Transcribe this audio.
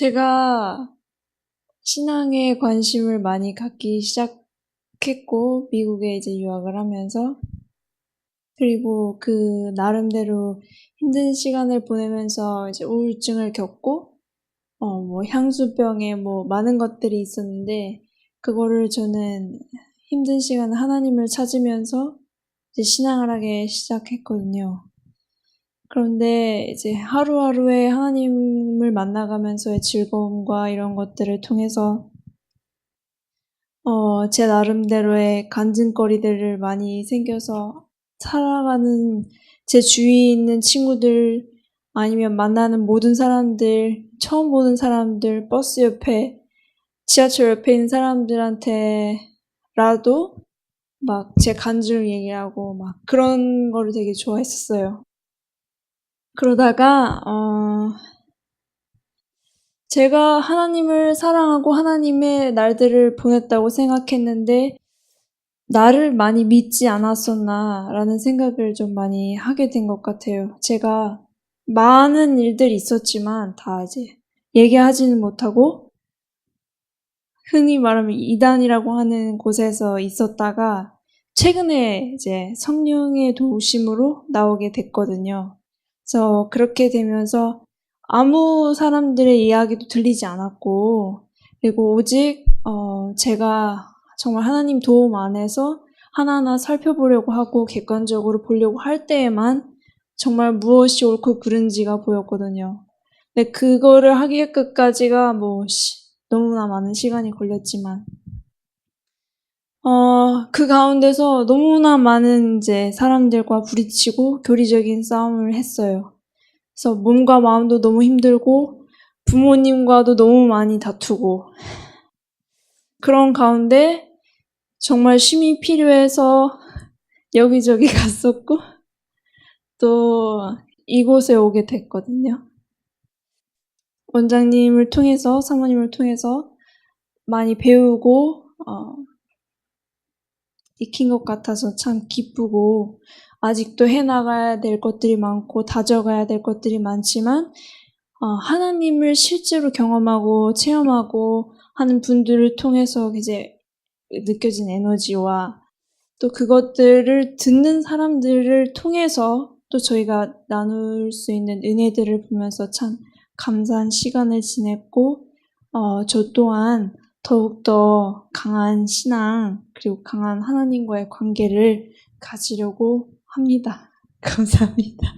제가 신앙에 관심을 많이 갖기 시작했고, 미국에 이제 유학을 하면서, 그리고 그 나름대로 힘든 시간을 보내면서 이제 우울증을 겪고, 어, 뭐 향수병에 뭐 많은 것들이 있었는데, 그거를 저는 힘든 시간 하나님을 찾으면서 이제 신앙을 하기 시작했거든요. 그런데 이제 하루하루의 하나님을 만나가면서의 즐거움과 이런 것들을 통해서 어, 제 나름대로의 간증거리들을 많이 생겨서 살아가는 제 주위에 있는 친구들 아니면 만나는 모든 사람들, 처음 보는 사람들, 버스 옆에, 지하철 옆에 있는 사람들한테라도 막 제 간증을 얘기하고 막 그런 거를 되게 좋아했었어요. 그러다가 어 제가 하나님을 사랑하고 하나님의 날들을 보냈다고 생각했는데 나를 많이 믿지 않았었나라는 생각을 좀 많이 하게 된 것 같아요. 제가 많은 일들이 있었지만 다 이제 얘기하지는 못하고 흔히 말하면 이단이라고 하는 곳에서 있었다가 최근에 이제 성령의 도우심으로 나오게 됐거든요. 그래서 그렇게 되면서 아무 사람들의 이야기도 들리지 않았고, 그리고 오직, 어, 제가 정말 하나님 도움 안에서 하나하나 살펴보려고 하고 객관적으로 보려고 할 때에만 정말 무엇이 옳고 그른지가 보였거든요. 근데 그거를 하기에 끝까지가 뭐, 너무나 많은 시간이 걸렸지만, 어, 그 가운데서 너무나 많은 이제 사람들과 부딪히고 교리적인 싸움을 했어요. 그래서 몸과 마음도 너무 힘들고 부모님과도 너무 많이 다투고 그런 가운데 정말 쉼이 필요해서 여기저기 갔었고 또 이곳에 오게 됐거든요. 원장님을 통해서 사모님을 통해서 많이 배우고 어, 익힌 것 같아서 참 기쁘고 아직도 해나가야 될 것들이 많고 다져가야 될 것들이 많지만 어, 하나님을 실제로 경험하고 체험하고 하는 분들을 통해서 이제 느껴진 에너지와 또 그것들을 듣는 사람들을 통해서 또 저희가 나눌 수 있는 은혜들을 보면서 참 감사한 시간을 지냈고 어, 저 또한 더욱더 강한 신앙 그리고 강한 하나님과의 관계를 가지려고 합니다. 감사합니다.